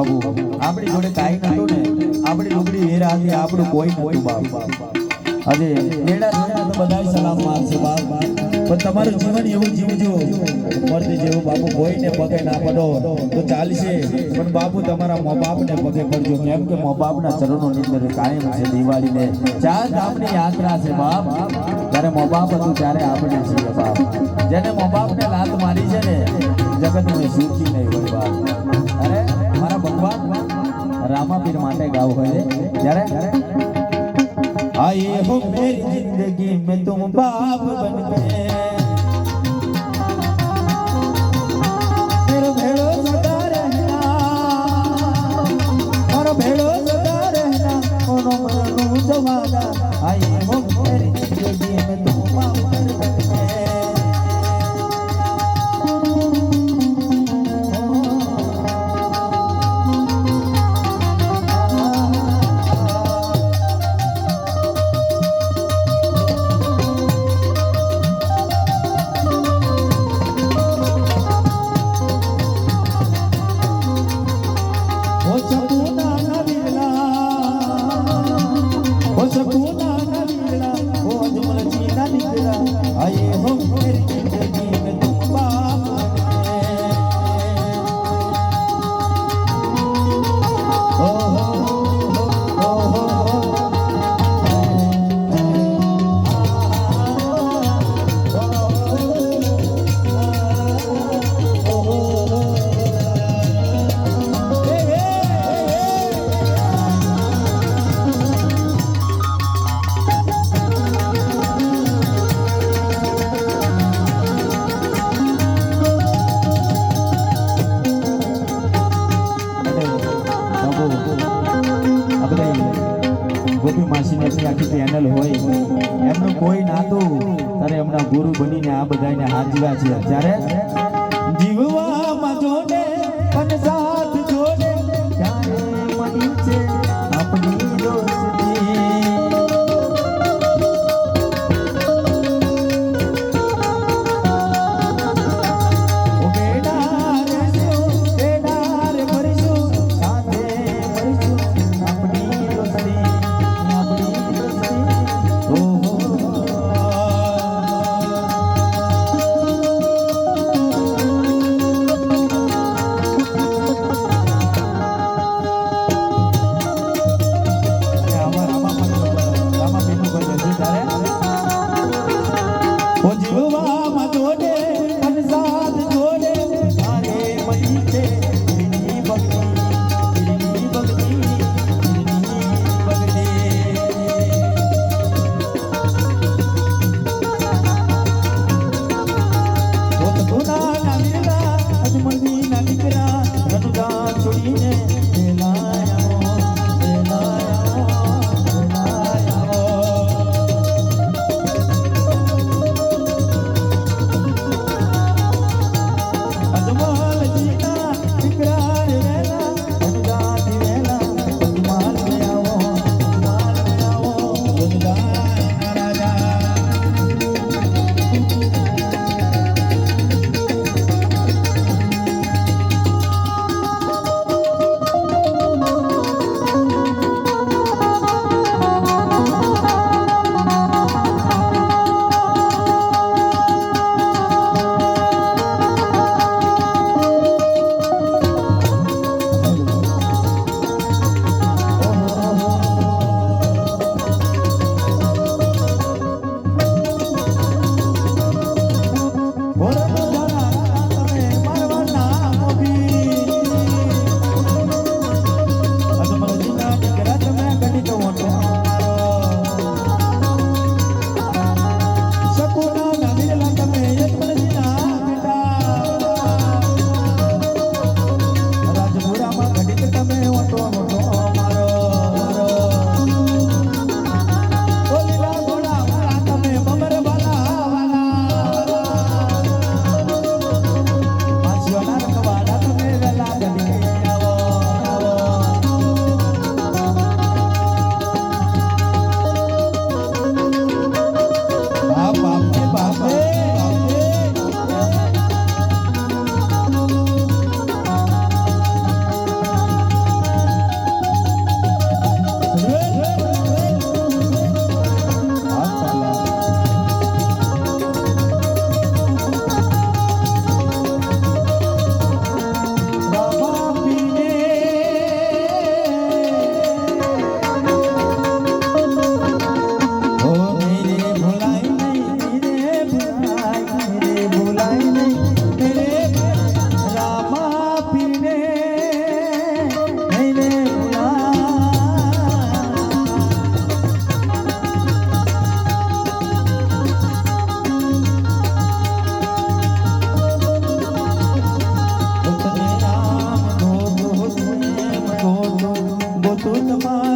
બાબુ, આપણી જોડે કાંઈ નતું ને. આપણી ડુંગળી વેરા હતી, આપણું કોઈ નતું બાપ. આજે મેળા થયા તો બધાય સલામ મારશે બાપ. પણ તમારું જીવન એવું જીવજો. મરતી જેવું બાપુ કોઈને પગે ના પડો. તો ચાલશે. પણ બાપુ તમારા મા બાપને પગે પડજો. કેમ કે મા બાપના ચરણોની અંદર કાયમ છે દિવાળીને. ચાર ધામની યાત્રા છે બાપ. જ્યારે મા બાપ હતું ત્યારે આપણે છીએ બાપ. જેને મા બાપને લાત મારી છે ને, જગતને સુખી નહીં હોય બાપ. અરે ભગવાન રામાપીર માટે ગાવ હોય ત્યારે આયે હો મેરી જિંદગી મેં તુમ બાપ બન ગયે નીકળા આયે ગોપી માસીની આપણી આખી પેનલ હોય, એમનું કોઈ નાતું. ત્યારે એમના ગુરુ બનીને આ બધાને હાજરા છે. ત્યારે જીવવામાં જોડે પણ સાથ put the mind.